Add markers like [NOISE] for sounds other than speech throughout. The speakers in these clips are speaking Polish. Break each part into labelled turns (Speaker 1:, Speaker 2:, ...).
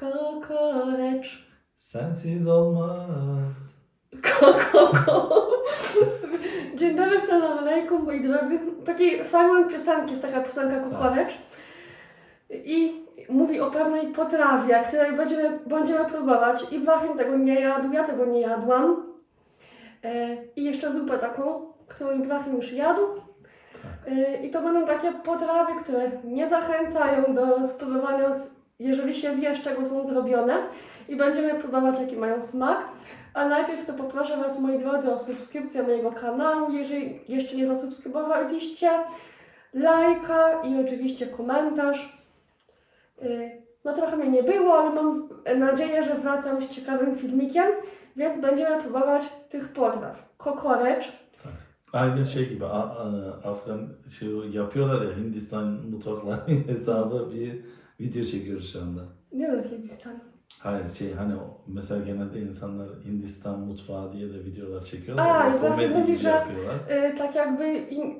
Speaker 1: Kokorecz.
Speaker 2: Sensiz olmaz.
Speaker 1: Koko. Dzień dobry, salam alaikum, moi drodzy. Taki fragment piosenki, jest taka piosenka Kokorecz. I mówi o pewnej potrawie, której będziemy, będziemy próbować. Ibrahim tego nie jadł, ja tego nie jadłam. E, I jeszcze zupę taką, którą Ibrahim już jadł. E, I to będą takie potrawy, które nie zachęcają do spróbowania, z- jeżeli się wie, z czego są zrobione. I będziemy próbować, jaki mają smak. A najpierw to poproszę Was, moi drodzy, o subskrypcję mojego kanału, jeżeli jeszcze nie zasubskrybowaliście, lajka i oczywiście komentarz. Yy, No trochę mnie nie było, ale mam nadzieję, że wracam z ciekawym filmikiem, więc będziemy próbować tych potraw. Kokorecz,
Speaker 2: Aynı şey gibi Afgan şey yapıyorlar ya Hindistan mutfakları hesabı bir video çekiyoruz şu anda.
Speaker 1: nie wiem, Hindistan.
Speaker 2: Hayır şey hani mesela genelde insanlar Hindistan mutfağı diye de videolar çekiyorlar.
Speaker 1: A, i właśnie
Speaker 2: komedi
Speaker 1: mówi,
Speaker 2: gibi
Speaker 1: że
Speaker 2: yapıyorlar.
Speaker 1: Yy, tak jakby, in,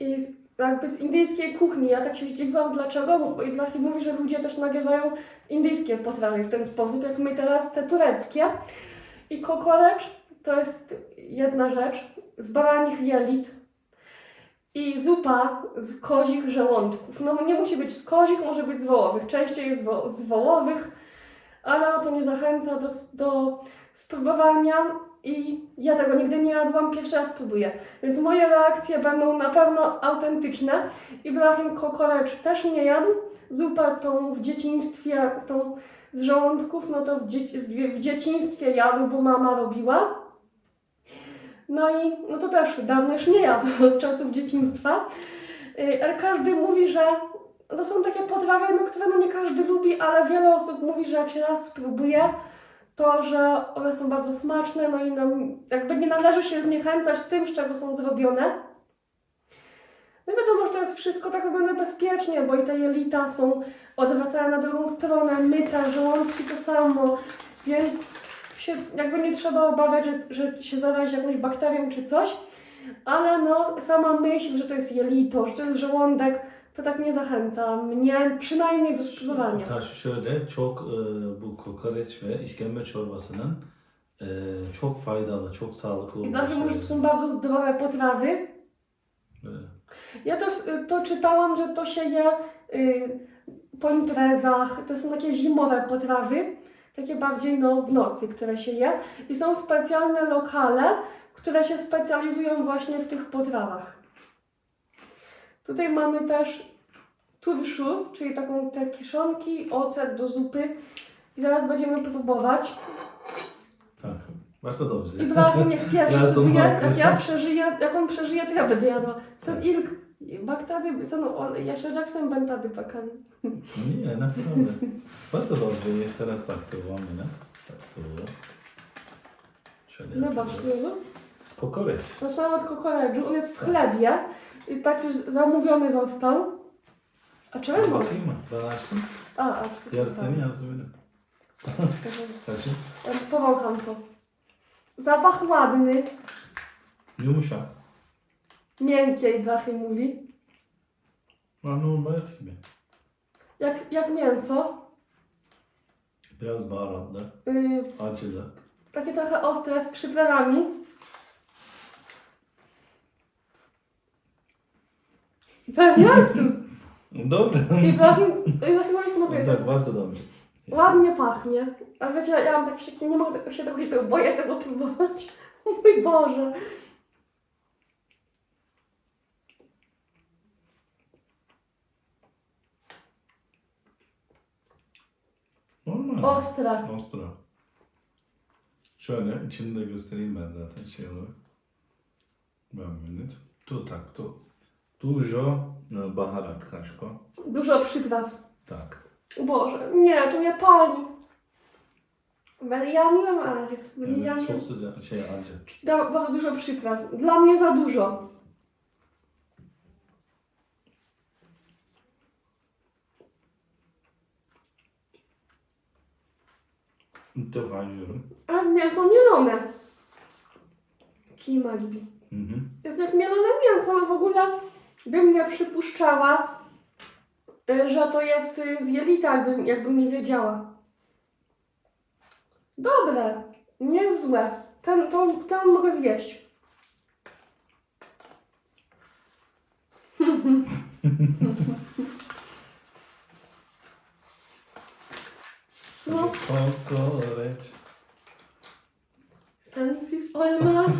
Speaker 1: i z- jakby z indyjskiej kuchni. Ja tak się zdziwiłam dlaczego, bo Ibrahim mówi, że ludzie też nagrywają indyjskie potrawy w ten sposób, jak my teraz te tureckie. I kokorecz to jest jedna rzecz z baranich jelit i zupa z kozich żołądków. No nie musi być z kozich, może być z wołowych. Częściej jest z wołowych, ale to nie zachęca do, do spróbowania i ja tego nigdy nie jadłam, pierwszy raz próbuję. Więc moje reakcje będą na pewno autentyczne. Ibrahim Kokorecz też nie jadł. Zupę tą w dzieciństwie, tą z żołądków, no to w, dzie- w dzieciństwie jadł, bo mama robiła. No i no to też dawno już nie jadł od [LAUGHS] czasów dzieciństwa. Yy, Ale każdy mówi, że to są takie potrawy, no, które no nie każdy lubi, ale wiele osób mówi, że jak się raz spróbuje, to, że one są bardzo smaczne, no i nam jakby nie należy się zniechęcać tym, z czego są zrobione. No wiadomo, że to jest wszystko tak robione bezpiecznie, bo i te jelita są odwracane na drugą stronę, myte, żołądki to samo, więc się jakby nie trzeba obawiać, że, że się zarazi jakąś bakterią czy coś, ale no sama myśl, że to jest jelito, że to jest żołądek, to tak nie zachęca mnie przynajmniej do spróbowania.
Speaker 2: Karşı şöyle çok e, bu kokoreç ve işkembe çorbasının e, çok faydalı, çok sağlıklı
Speaker 1: Ibrahim mówi, że to są bardzo zdrowe potrawy,
Speaker 2: E,
Speaker 1: Ja też y, to czytałam, że to się je y, po imprezach. To są takie zimowe potrawy, takie bardziej no, w nocy, które się je. I są specjalne lokale, które się specjalizują właśnie w tych potrawach. Tutaj mamy też turszu, czyli taką te kiszonki, ocet do zupy. I zaraz będziemy próbować.
Speaker 2: Tak. Bardzo dobrze.
Speaker 1: Ibrahim niech pierwszy
Speaker 2: zobaczę.
Speaker 1: jak ja przeżyję, jak on przeżyje, to ja będę jadła. Sen
Speaker 2: Tak.
Speaker 1: ilk bak tadı, sen o- yaşayacaksın ben tadı bakalım.
Speaker 2: Nie, naprawdę. Bardzo dobrze. Jeszcze raz tak to łamię, Tak to. Şöyle
Speaker 1: No
Speaker 2: yapıyoruz.
Speaker 1: başlıyoruz.
Speaker 2: Kokoreç.
Speaker 1: Zaczynam od kokoreczu, on jest w chlebie i tak już zamówiony został. A czemu?
Speaker 2: Açtım.
Speaker 1: A, a to jest
Speaker 2: Yarısı senin, yarısı benim. Kaçın?
Speaker 1: Powącham to. Zapach ładny,
Speaker 2: Yumuşak.
Speaker 1: miękkie Ibrahim mówi.
Speaker 2: Ha, normal et gibi.
Speaker 1: Jak, jak mięso.
Speaker 2: Biraz baharatlı.
Speaker 1: Yy,
Speaker 2: Acılı.
Speaker 1: takie trochę ostre z przyprawami. Bez mięsu.
Speaker 2: Dobre.
Speaker 1: Ibrahim jest mówię, to
Speaker 2: Tak,
Speaker 1: jest
Speaker 2: bardzo dobrze.
Speaker 1: Ładnie pachnie. A wiecie, ja mam takie się, nie mogę tego- się tego, się tego boję tego próbować. [LAUGHS] O mój Boże. Ostre.
Speaker 2: Ostra. Şöyle içini de göstereyim ben zaten şey olarak. Ben minut. Tu tak, tu. Dużo e, baharat kaşko.
Speaker 1: Dużo przypraw.
Speaker 2: Tak.
Speaker 1: Boże, nie, to mnie pali. Ale ja. Ja
Speaker 2: Evet, çok sıcak, şey acı.
Speaker 1: Da, bardzo dużo przypraw. Dla mnie za dużo.
Speaker 2: Defa yiyorum.
Speaker 1: A mięso mielone. Kima gibi.
Speaker 2: Hı hı.
Speaker 1: Jest jak mielone mięso, ale w ogóle bym nie przypuszczała, y, że to jest y, z jelita, jakbym, jakbym nie wiedziała. Dobre, nie złe. Ten, to, ten mogę zjeść. [LAUGHS] No,
Speaker 2: Kokoreç.
Speaker 1: sensis olmaz.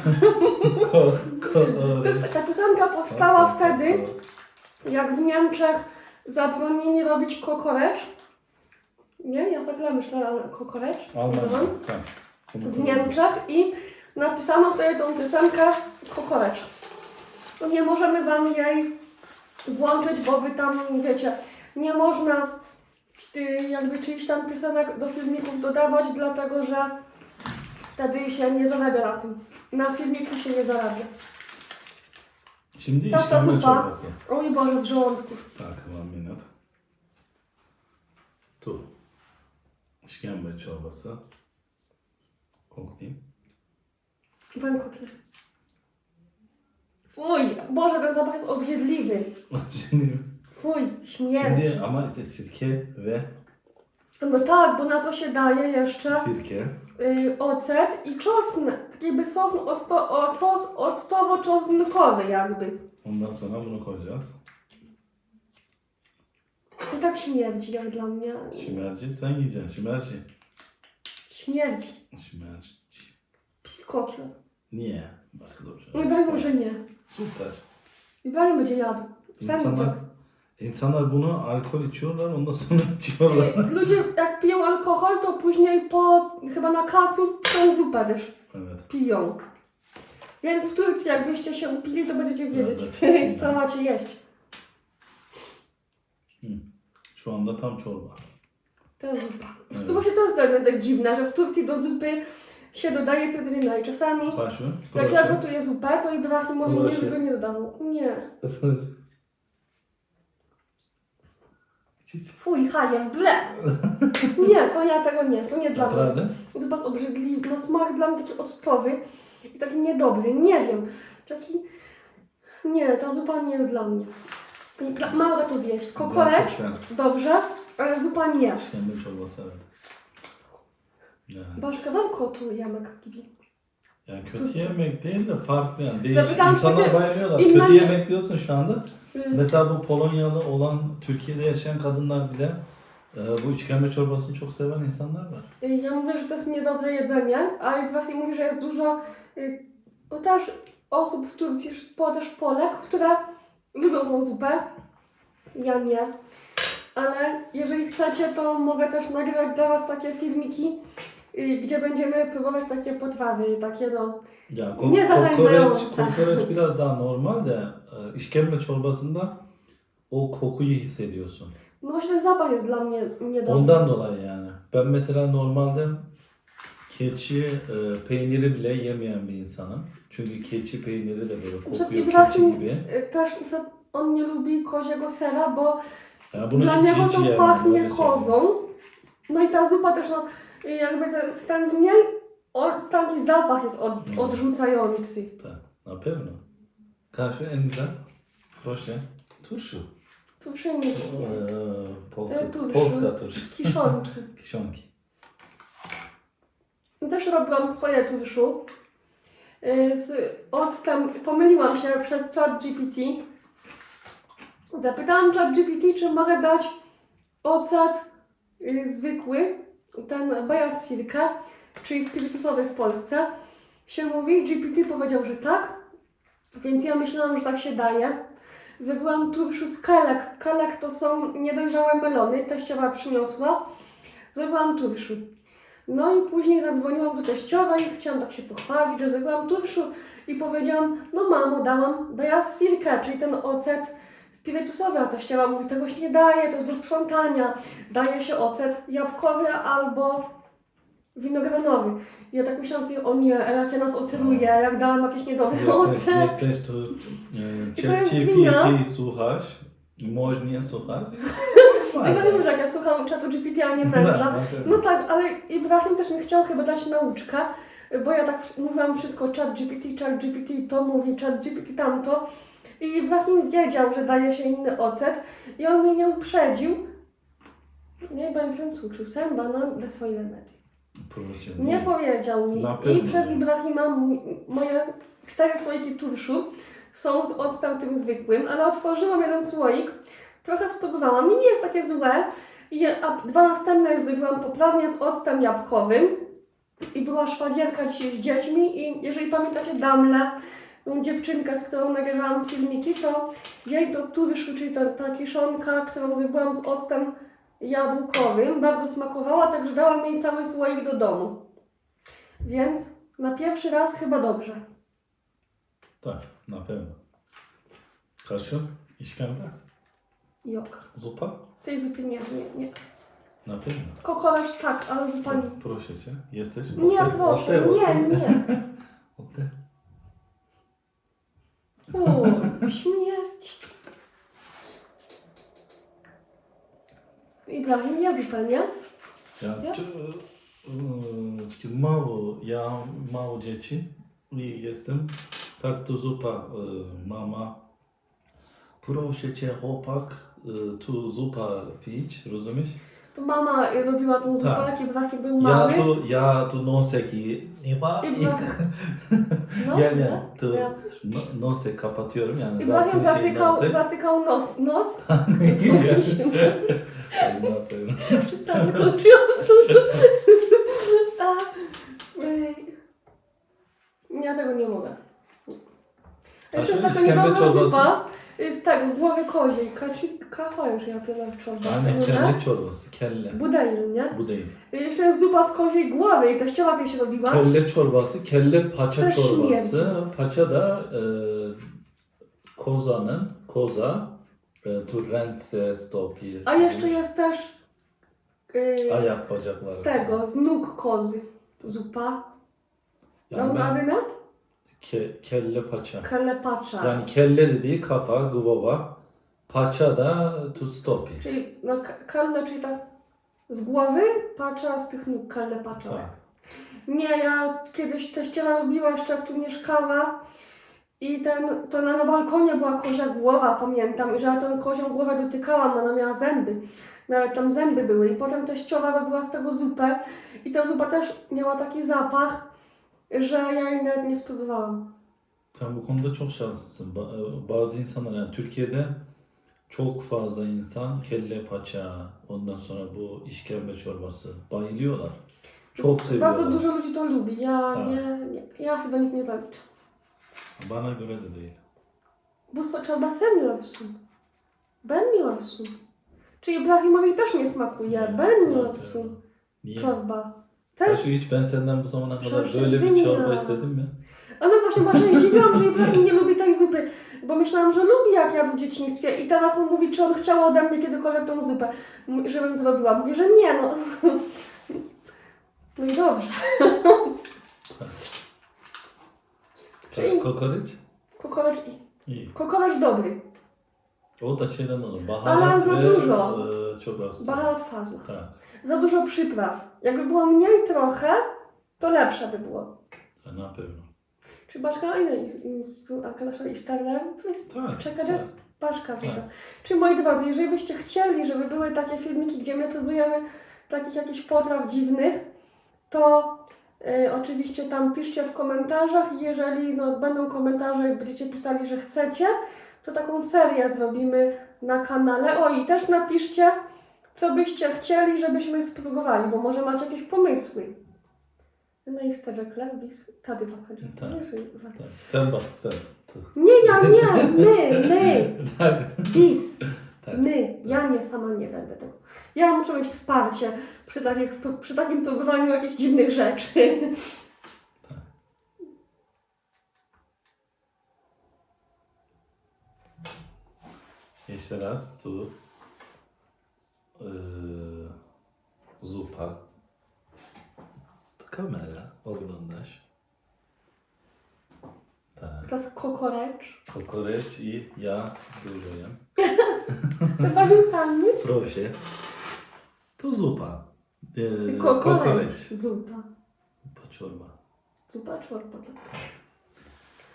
Speaker 2: Kokoreç.
Speaker 1: Ta piosenka powstała wtedy, jak w Niemczech zabronili robić kokorecz. Nie, ja tak myślę, ale kokorecz.
Speaker 2: Tak.
Speaker 1: w Niemczech i napisano wtedy tą piosenkę Kokorecz. No nie możemy wam jej włączyć, bo wy tam, wiecie, nie można y, jakby czyichś tam piosenek do filmików dodawać, dlatego że wtedy się nie zarabia na tym. Na filmiku się nie zarabia.
Speaker 2: Şimdi
Speaker 1: Ta- ta
Speaker 2: işkembe çorbası.
Speaker 1: Oj Boże, z żołądków.
Speaker 2: Tak, one minut. Tu. İşkembe çorbası. Koklayayım.
Speaker 1: Węgotry. Fuj, Boże, ten zapach jest obrzydliwy.
Speaker 2: Şimdi,
Speaker 1: Fuj, śmierć.
Speaker 2: şimdi ama işte sirke ve
Speaker 1: No tak, bo na to się daje jeszcze
Speaker 2: sirke.
Speaker 1: Y, ocet i czosnek. Taki jakby sos, octo, o, sos octowo-czosnkowy jakby.
Speaker 2: Ondan sonra bunu koyacağız.
Speaker 1: I tak śmierdzi jak dla mnie.
Speaker 2: Şimerci sen yiyeceksin. Şimerci.
Speaker 1: Śmierdzi.
Speaker 2: Şimerci.
Speaker 1: Piskokier.
Speaker 2: Niye? Bardzo dobrze.
Speaker 1: Nie bajmy, że nie.
Speaker 2: Süper.
Speaker 1: I będzie jadł.
Speaker 2: İnsanlar,
Speaker 1: Sędziak.
Speaker 2: Insanlar bunu alkol içiyorlar ondan sonra içiyorlar.
Speaker 1: Ludzie jak piją alkohol, to później po, chyba na kacu, tę zupę też
Speaker 2: Evet.
Speaker 1: piją. Więc w Turcji jakbyście się upili, to będziecie wiedzieć, [LAUGHS] co macie jeść.
Speaker 2: Şu anda tam çorba.
Speaker 1: To zupa. To właśnie to jest dla mnie tak dziwne, że w Turcji do zupy się dodaje cytrynę i czasami
Speaker 2: Kaşu.
Speaker 1: jak ja gotuję zupę, to Ibrahim mówi
Speaker 2: Proszę.
Speaker 1: żeby nie [LAUGHS] dodawał. Nie. Fuj, hajem, ble. Nie, to ja tego nie, to nie dla.
Speaker 2: Naprawdę?
Speaker 1: Zupa jest obrzydliwa, ma smak dla mnie taki octowy i taki niedobry, nie wiem. Taki... Nie, ta zupa nie jest dla mnie. I dla- Mogę to zjeść.
Speaker 2: Gerçekten.
Speaker 1: dobrze, ale zupa nie.
Speaker 2: İşkembe çorbası evet. Yani,
Speaker 1: Baszka, wam kotu yemek gibi.
Speaker 2: yani kötü yemek değil de farklı yani. Değişik
Speaker 1: Zaten
Speaker 2: insanlar
Speaker 1: çünkü
Speaker 2: bayılıyorlar.
Speaker 1: bilmem
Speaker 2: Kötü
Speaker 1: ne-
Speaker 2: yemek diyorsun şu anda.
Speaker 1: Y,
Speaker 2: Mesela bu Polonyalı olan Türkiye'de yaşayan kadınlar bile e, bu işkembe çorbasını çok seven insanlar var.
Speaker 1: y, Ja mówię, że to jest niedobre jedzenie, a Ibrahim mówi, że jest dużo y, no też osób w Turcji, po- też Polek, które lubią tą zupę. Ja nie. Ale jeżeli chcecie, to mogę też nagrywać dla Was takie filmiki, y, gdzie będziemy próbować takie potrawy, takie no...
Speaker 2: Ya ko-
Speaker 1: zahanyające.
Speaker 2: kokoreç, kokoreç biraz daha normal de e, işkembe çorbasında o kokuyu hissediyorsun.
Speaker 1: No właśnie ten zapach jest dla mnie niedobry.
Speaker 2: Ondan dolayı yani. Ben mesela normalde keçi e, peyniri bile yemeyen bir insanım. Çünkü keçi peyniri de böyle kokuyor keçi
Speaker 1: Ibrahim
Speaker 2: gibi.
Speaker 1: y, też na przykład on nie lubi koziego sera, bo
Speaker 2: Ya bunu
Speaker 1: Dla
Speaker 2: hiç,
Speaker 1: niego
Speaker 2: hiç
Speaker 1: to pachnie
Speaker 2: öyle söyleyeyim.
Speaker 1: kozą. No i ta zupa też, no, jakby ten, ten z o, taki zapach jest od,
Speaker 2: Mm.
Speaker 1: odrzucający.
Speaker 2: Tak, na pewno. Karşı en güzel proşe. Turşu.
Speaker 1: Tu wszędzie
Speaker 2: Ee, Polska,
Speaker 1: E.
Speaker 2: Polska turşu.
Speaker 1: kiszonki. [LAUGHS]
Speaker 2: Kiszonki.
Speaker 1: Też robiłam swoje turszu. Y, Z octem pomyliłam się przez chat GPT. Zapytałam chat GPT, czy mogę dać ocet y, zwykły, ten Bajas Sirka, czyli spirytusowy w Polsce. Się mówi, GPT powiedział, że tak, więc ja myślałam, że tak się daje. Zrobiłam turszu z kelek. Kelek to są niedojrzałe melony, teściowa przyniosła. Zrobiłam turszu. No i później zadzwoniłam do teściowej, chciałam tak się pochwalić, że zrobiłam turszu i powiedziałam, no mamo, dałam Beyaz Sirka, czyli ten ocet spirytusowy, a teściowa mówi, tego się nie daje, to jest do sprzątania, daje się ocet jabłkowy albo winogronowy. I ja tak myślałam sobie, o nie, jak ja nas otruje, jak dałam jakiś niedobry
Speaker 2: Jesteś,
Speaker 1: ocet.
Speaker 2: jesteś tu
Speaker 1: I
Speaker 2: e,
Speaker 1: to jest wina.
Speaker 2: ChatGPT słuchasz, możnie słuchać. [LAUGHS]
Speaker 1: Ja nie wiem, że jak ja słucham czatu GPT, a nie męża, No tak, ale Ibrahim też mi chciał chyba dać nauczkę, bo ja tak mówiłam wszystko, chat GPT, chat GPT to mówi, chat GPT tamto. I Ibrahim wiedział, że daje się inny ocet i on mnie nie uprzedził. Nie, bo jsem se učil, jsem banan ve svojí remedy.
Speaker 2: Proszę.
Speaker 1: Nie powiedział mi.
Speaker 2: Na
Speaker 1: I
Speaker 2: pewno
Speaker 1: przez. Ibrahima m- moje cztery słoiki turszu są z octem tym zwykłym, ale otworzyłam jeden słoik, trochę spróbowałam i nie jest takie złe. Je- a dwa następne już zrobiłam poprawnie z octem jabłkowym. I była szwagierka dzisiaj z dziećmi i jeżeli pamiętacie Damlę, tą dziewczynkę, z którą nagrywałam filmiki, to jej to turszu, czyli ta, ta kiszonka, którą zrobiłam z octem jabłkowym, bardzo smakowała, także dałam jej cały słoik do domu. Więc na pierwszy raz chyba dobrze.
Speaker 2: Tak, na pewno. Kasiu, işkembe,
Speaker 1: Jok.
Speaker 2: zupa?
Speaker 1: Tej zupy nie, nie, nie.
Speaker 2: Na pewno.
Speaker 1: Kokolarz tak, ale zupa nie.
Speaker 2: Proszę cię, jesteś?
Speaker 1: Nie,
Speaker 2: Ote-
Speaker 1: proszę, nie, nie. [LAUGHS]
Speaker 2: ote.
Speaker 1: Uuu, śmierć. Ibrahim, ja zupę, nie?
Speaker 2: Ja,
Speaker 1: Wiesz?
Speaker 2: czy, czy mało, ja mało dzieci i jestem, tak to zupa, e, mama, proszę cię chłopak, e, tu zupa pić, rozumiesz?
Speaker 1: To mama y, robiła tą zupę,
Speaker 2: Tak.
Speaker 1: jak Ibrahim był
Speaker 2: Ja
Speaker 1: mały.
Speaker 2: tu, ja tu nosek i nie ma, i,
Speaker 1: Ibrahim, [LAUGHS] no,
Speaker 2: Ja nie,
Speaker 1: nie?
Speaker 2: to-
Speaker 1: Ja-
Speaker 2: no, nosek kapatıyorum yani.
Speaker 1: Ibrahim
Speaker 2: zaten şey
Speaker 1: zatykał,
Speaker 2: nosek.
Speaker 1: zatykał nos, nos. [LAUGHS] [LAUGHS]
Speaker 2: Ne yapayım?
Speaker 1: Tak, kończyłam sól. A, ej. Ja tego nie mogę.
Speaker 2: A
Speaker 1: Jeszcze taka
Speaker 2: jest
Speaker 1: niedobra
Speaker 2: kębę
Speaker 1: zupa z tego, głowy koziej. Kaczy, kafa już ja czorba.
Speaker 2: Anne kelle çorbası, kelle.
Speaker 1: no, Budeil, nie?
Speaker 2: Bu değil.
Speaker 1: Jeszcze jest zupa z koziej głowy i teściowa kiedyś robiła.
Speaker 2: Kelle çorbası, kelle paça
Speaker 1: Też
Speaker 2: çorbası. Paça da e, kozanın, koza, e, tu rentse stopi.
Speaker 1: A jeszcze jest też y,
Speaker 2: Ayak bacakları.
Speaker 1: z tego, z nóg kozy. Zupa.
Speaker 2: Yani ben
Speaker 1: adı ne?
Speaker 2: ke, kelle paça.
Speaker 1: Kelle paça.
Speaker 2: Yani kelle dediği kafa, gıvava. Paça da tu stopi.
Speaker 1: Czyli no, k- kalle, czyli tak z głowy, pacza z tych nóg, kalle pacza.
Speaker 2: Tak.
Speaker 1: Nie, ja kiedyś teściowa robiła jeszcze jak tu mieszkała i ten, to na, na balkonie była kozia głowa, pamiętam, i że ja tą kozią głowę dotykałam, ona miała zęby. Nawet tam zęby były i potem teściowa robiła z tego zupę i ta zupa też miała taki zapach, że ja jej nawet nie spróbowałam.
Speaker 2: Sen bu konuda çok şanslısın. Ba- Bazı insanlar yani Türkiye'de çok fazla insan kelle paça, ondan sonra bu işkembe çorbası bayılıyorlar. Çok
Speaker 1: Bardzo
Speaker 2: seviyorlar.
Speaker 1: dużo ludzi to lubi, ja
Speaker 2: Tak.
Speaker 1: nie, nie, ja chyba nikt nie zaliczę.
Speaker 2: Bana göre de değil.
Speaker 1: Bu so- trzeba sen miłowsun. Ben miłowsun. Czy Ibrahimowi też nie smakuje? Ben miłowsun.
Speaker 2: Niye?
Speaker 1: Czorba. Też.
Speaker 2: Kaşu hiç ben senden bu zamana kadar
Speaker 1: Şaşırdım
Speaker 2: böyle bir çorba
Speaker 1: ya.
Speaker 2: istedim mi?
Speaker 1: A no właśnie, właśnie się zdziwiłam, że Ibrahim nie lubi tej zupy, bo myślałam, że lubi jak jadł w dzieciństwie i teraz on mówi, czy on chciał ode mnie kiedykolwiek tą zupę, m- żebym zrobiła. Mówię, że nie, no. [LAUGHS] No i dobrze. [LAUGHS]
Speaker 2: Kaşu kokoreç?
Speaker 1: Kokolecz i...
Speaker 2: İyi.
Speaker 1: Kokolecz dobry.
Speaker 2: O da şeyden olur.
Speaker 1: Ale
Speaker 2: Baharat
Speaker 1: za
Speaker 2: ve
Speaker 1: dużo.
Speaker 2: e, az.
Speaker 1: Baharat faza.
Speaker 2: Tak.
Speaker 1: Za dużo przypraw. Jakby było mniej trochę, to lepsze by było.
Speaker 2: Na pewno.
Speaker 1: Czy başka aynı instru- arkadaşlar isterler? Biz
Speaker 2: Tak.
Speaker 1: Czekać Paszka
Speaker 2: Tak.
Speaker 1: widzę. Czy moi drodzy, jeżeli byście chcieli, żeby były takie filmiki, gdzie my próbujemy takich jakichś potraw dziwnych, to e, oczywiście tam piszcie w komentarzach i jeżeli no, będą komentarze i będziecie pisali, że chcecie, to taką serię zrobimy na kanale. O i też napiszcie, co byście chcieli, żebyśmy spróbowali, bo może macie jakieś pomysły. No i chleb, bis, tady bakacağız.
Speaker 2: Tak. Tak. Bak sen.
Speaker 1: Nie, ja nie, my, my. [LAUGHS]
Speaker 2: Tak.
Speaker 1: Bis.
Speaker 2: Tak.
Speaker 1: My. Ja nie, sama nie będę tego. Ja muszę mieć wsparcie przy, takich, przy takim próbowaniu jakichś dziwnych rzeczy.
Speaker 2: Jeszcze raz tu yy, zupa. Kamera, oglądasz. Tak.
Speaker 1: To jest kokorecz.
Speaker 2: Kokoreç i ja dużo jem. [LAUGHS] [LAUGHS]
Speaker 1: Chyba wielkami.
Speaker 2: Proszę. To zupa. Yy,
Speaker 1: Kokorecz. Zupa.
Speaker 2: Poczorba.
Speaker 1: Zupa czorba. tak.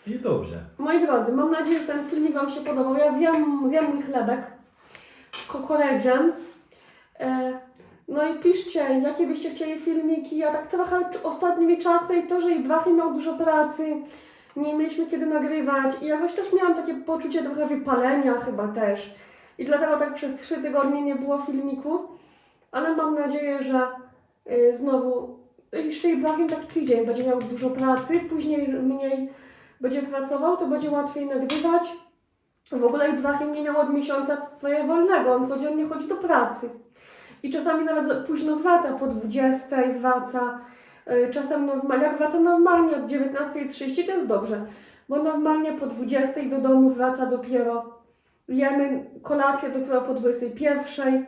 Speaker 2: I dobrze.
Speaker 1: Moi drodzy, mam nadzieję, że ten filmik Wam się podobał. Ja zjem, zjem mój chlebek z kokoreczem. E, No i piszcie, jakie byście chcieli filmiki. Ja tak trochę ostatnimi czasy i to, że Ibrahim miał dużo pracy, nie mieliśmy kiedy nagrywać i jakoś też miałam takie poczucie trochę wypalenia chyba też. I dlatego tak przez trzy tygodnie nie było filmiku. Ale mam nadzieję, że y, znowu jeszcze Ibrahim tak tydzień będzie miał dużo pracy, później mniej będzie pracował, to będzie łatwiej nagrywać. W ogóle Ibrahim nie miał od miesiąca prawie wolnego, on codziennie chodzi do pracy. I czasami nawet późno wraca, po 20 wraca. Y, Czasem normal, jak wraca normalnie od 19.30 to jest dobrze, bo normalnie po 20 do domu wraca dopiero. Jemy kolację dopiero po 21.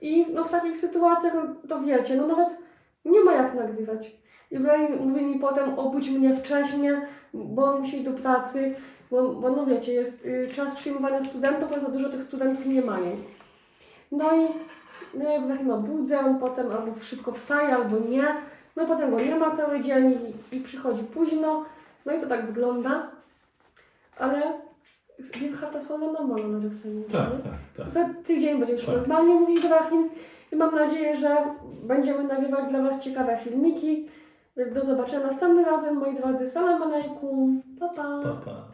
Speaker 1: I no, w takich sytuacjach, no, to wiecie, no nawet nie ma jak nagrywać. Ibrahim mówi mi potem, obudź mnie wcześniej, bo musi iść do pracy, bo, bo no wiecie, jest y, czas przyjmowania studentów, a za dużo tych studentów nie mają. No i no jak Ibrahima budzę, on potem albo szybko wstaje, albo nie. No potem go nie ma cały dzień i, i przychodzi późno. No i to tak wygląda. Ale Wilchata słowa normalna na czasami.
Speaker 2: Tak,
Speaker 1: nie?
Speaker 2: tak, tak.
Speaker 1: Za tydzień będzie już
Speaker 2: Tak.
Speaker 1: normalnie mówił Ibrahim i mam nadzieję, że będziemy nagrywać dla Was ciekawe filmiki. Więc do zobaczenia następnym razem, moi drodzy. Salam alaikum. Pa, pa.
Speaker 2: Pa, pa.